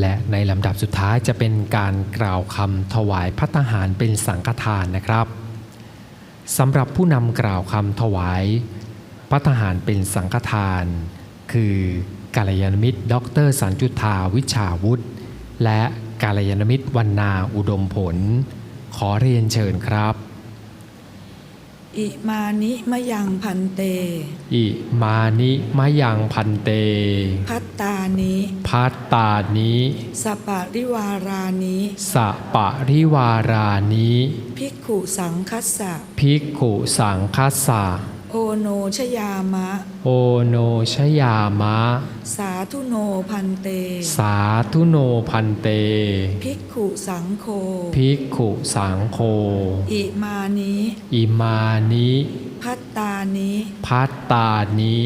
และในลำดับสุดท้ายจะเป็นการกล่าวคำถวายพัตหารเป็นสังฆทานนะครับสำหรับผู้นำกล่าวคำถวายพัตหารเป็นสังฆทาน คือกาลยานมิตร ดรสันจุธาวิชาวุฒิและกาลยานมิตรวันนาอุดมผล ขอเรียนเชิญครับ อิมานิมะยังพันเต อิมานิมะยังพันเต พัตตานิพัตตานิสปะริวารานิสะปะริวารานิภิกขุสังคัสสะภิกขุสังคัสสะโอโนชยามะ โอโนชยามะ สาธุโนพันเต สาธุโนพันเต ภิกขุสังโฆ ภิกขุสังโฆ อิมานิอิมานิพัตตานิพัตตานิ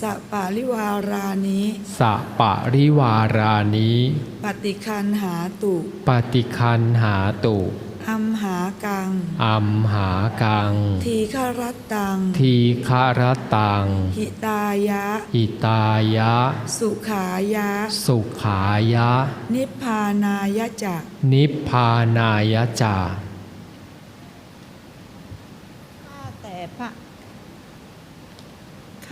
สปะริวารานิสะปะริวารานิปฏิคันหาตุ ปฏิคันหาตุอัม หากัง อัมหากัง ทีฆรัตตัง ทีคารตัง หิตายะอิตายะ สุขายะ สุขายะ นิพพานายะจักนิพพานายจา ข้าแต่พระ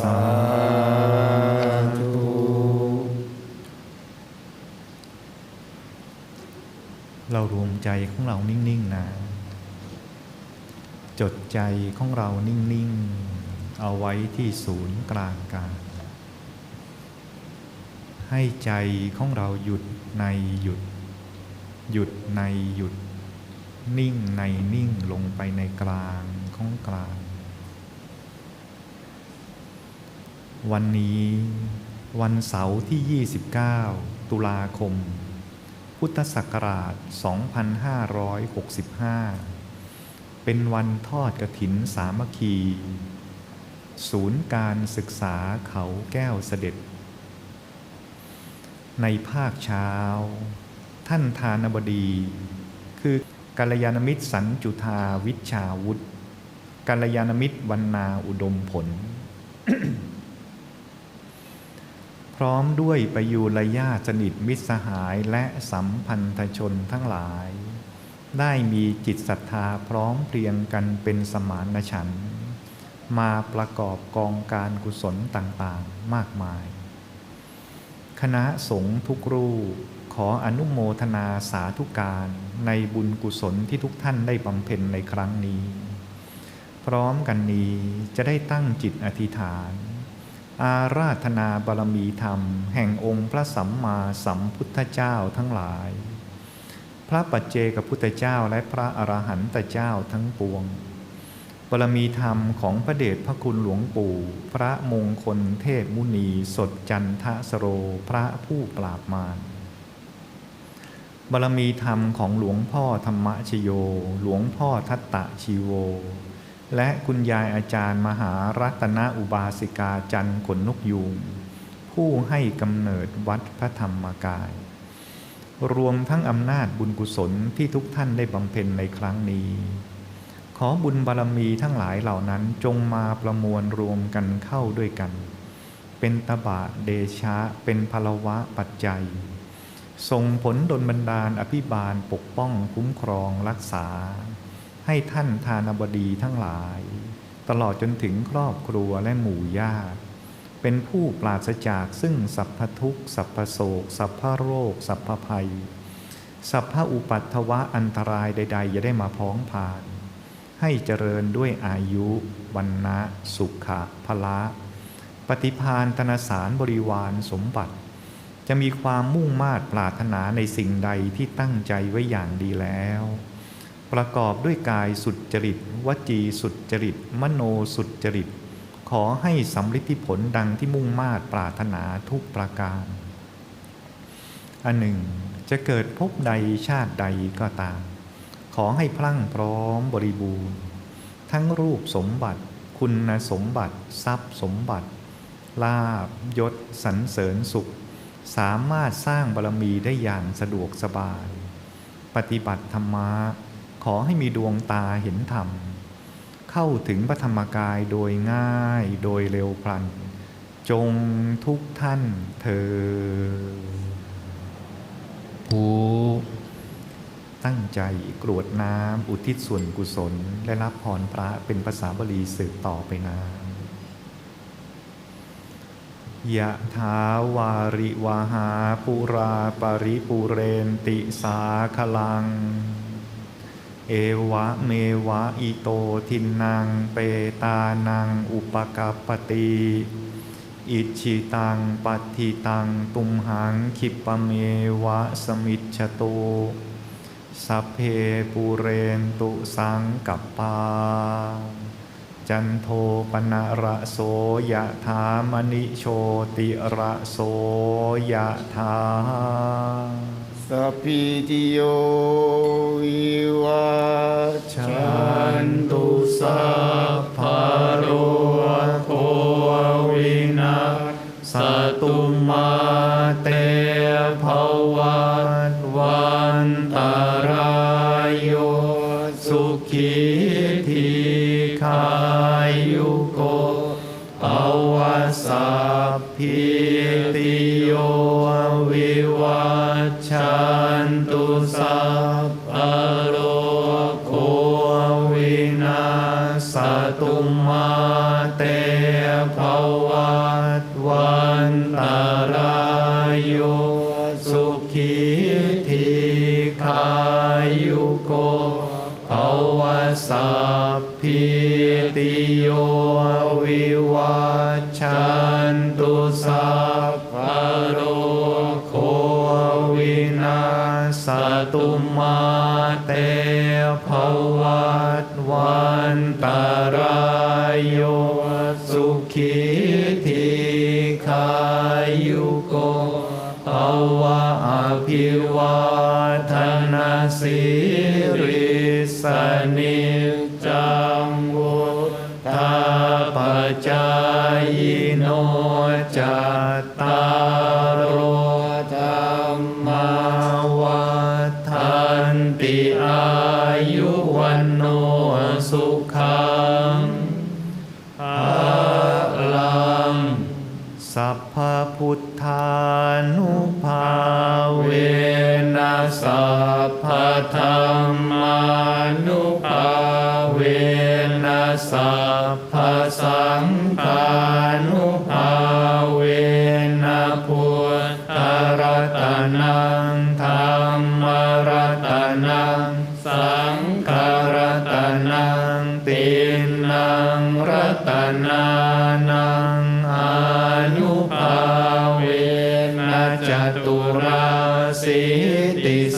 สาธุเรารวมใจของเรานิ่ง ๆ นะ จดใจของเรานิ่ง ๆ เอาไว้ที่ศูนย์กลางกายให้ใจของเราหยุดในหยุด หยุดในหยุด นิ่งในนิ่งลงไปในกลางของกลาง วันนี้วันเสาร์ที่ 29 ตุลาคม พุทธศักราช 2565 เป็นวันทอดกระถินสามัคคี ศูนย์การศึกษาเขาแก้วเสด็จ ในภาคเช้า ท่านทานบดี คือกัลยาณมิตรสันจุธาวิชาวุฒิกัลยาณมิตรวันนาอุดมผล ร้อมด้วยประยูรญาสนิทมิตรสหายและสัมพันธชนทั้งหลาย ได้มีจิตศรัทธาพร้อมเพรียงกันเป็นสมานฉันท์มาประกอบกองการกุศลต่างๆมากมาย คณะสงฆ์ทุกรูปขออนุโมทนาสาธุการในบุญกุศลที่ทุกท่านได้บำเพ็ญในครั้งนี้ พร้อมกันนี้จะได้ตั้งจิตอธิษฐาน อาราธนาบารมีธรรม แห่งองค์พระสัมมาสัมพุทธเจ้าทั้งหลาย พระปัจเจกพุทธเจ้าและพระอรหันตเจ้าทั้งปวงบารมีธรรมของพระเดชพระคุณหลวงปู่ พระมงคลเทพมุนีสดจันทสโรพระผู้ปราบมารบารมีธรรมของหลวงพ่อธรรมชโย หลวงพ่อทัตตะชีโว และคุณยายอาจารย์มหารัตนอุบาสิกาจันขนนกยูงผู้ให้กำเนิดวัดพระธรรมกาย รวมทั้งอำนาจบุญกุศลที่ทุกท่านได้บำเพ็ญในครั้งนี้ ขอบุญบารมีทั้งหลายเหล่านั้นจงมาประมวลรวมกันเข้าด้วยกัน เป็นตบะเดชะเป็นพลวะปัจจัยส่งผลดลบันดาลอภิบาลปกป้องคุ้มครองรักษา ให้ท่านทานบดีทั้งหลาย ตลอดจนถึงครอบครัวและหมู่ญาติ เป็นผู้ปราศจากซึ่งสัพพทุกข์สัพพโศก สัพพโรค สัพพภัย สัพพอุปัตถวะอันตรายใดๆอย่าได้มาพ้องผ่าน ให้เจริญด้วยอายุวันนะสุขะพละปฏิพานธนสารบริวารสมบัติ จะมีความมุ่งมา่ปรารถนาในสิ่งใดที่ตั้งใจไว้อย่างดีแล้ว ประกอบด้วยกายสุดจริต วจีสุดจริต มโนสุดจริต ขอให้สำลิดผลดังที่มุ่งมา่ปรารถนาทุกประการ อันหนึ่ง จะเกิดภพใดชาติใดก็ตาม ขอให้พลั่งพร้อมบริบูรณ์ ทั้งรูปสมบัติ คุณสมบัติ ทรัพย์สมบัติ ลาบยศสรรเสริญสุข สามารถสร้างบารมีได้อย่างสะดวกสบาย ปฏิบัติธรรมะ ขอให้มีดวงตาเห็นธรรม เข้าถึงพระธรรมกายโดยง่ายโดยเร็วพลัน จงทุกท่านเธอผู้ตั้งใจกรวดน้ำอุทิศส่วนกุศล และรับพรพระเป็นภาษาบาลีสืบต่อไปนานยะถาวาริวหาปุราปริปุเรนติสาคลัง เอวะเมวะอิโตทินังเปตานังอุปกปปติอิชิตังปัตติตังตุมหังคิปเมวะสมิจฉโตสัพเพปูเรนตุสังกัปปา จันโทปนะระโสยะถามณิโชติระโสยะถา สัพพิติโยวิวัชชันตุสัพพะโรโควินาสตุมาเตภวัตวันตารายโยสุขีทีขายุโกภวสัพพิติโยวิวัชชัน สัพ ริสนิจังวุฒาปจายโนจา นุภาเวนัสัพพะธรรมานุภาเวนัสัพพะสังฆานุภาเวนะพุทธรัตนังธรรมรัตนังสังฆรัตนังตินังรัตนานัง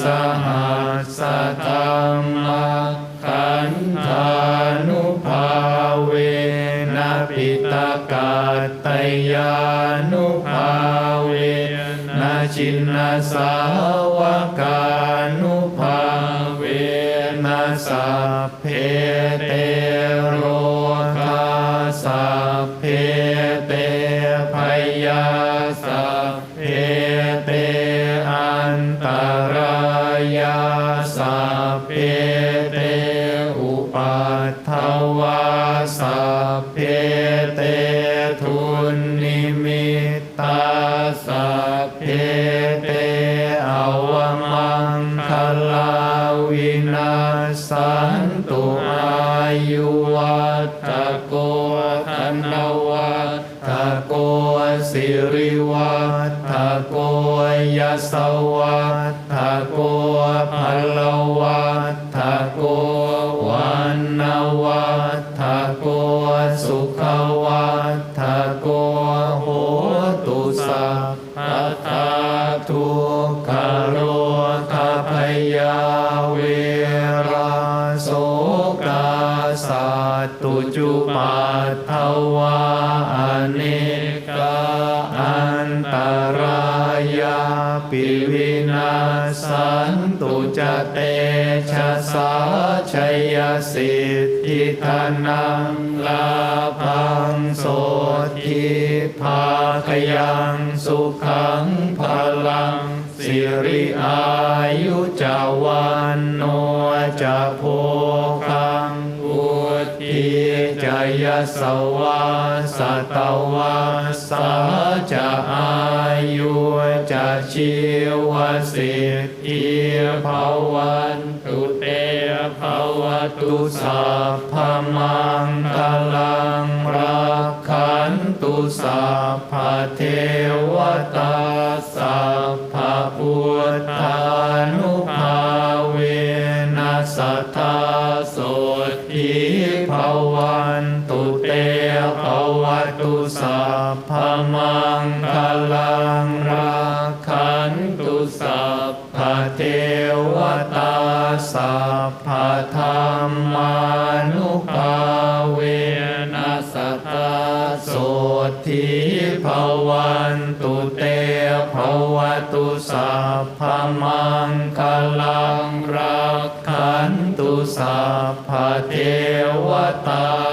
สหัสธรรมขันธานุภาเวนะปิตกาตยานุภาเวนะชินนาสาวกานุภาเวนะสัพเพเต วินาสันตุจเตชะสาชัยสิทธิธนังลาพังโสทิภาคยังสุขังพลัง สิริอายุจาวันโนจะโพคังอุทิจยสวาสตวาสาจะอายุ ชีวสิทธิภาวันตุเตภาวตุสัพพมังคลังรักขันตุสัพพเทวตาสัพพพุทธานุภาเวนัสทธาโสทิภาวันตุเตภาวตุสัพพมังคลัง วตาสัพพธรรมานุภาเวนัสตาโสทิภวันตุเตภวตุสัพพมังคลังรักขันตุสัพพเทวตา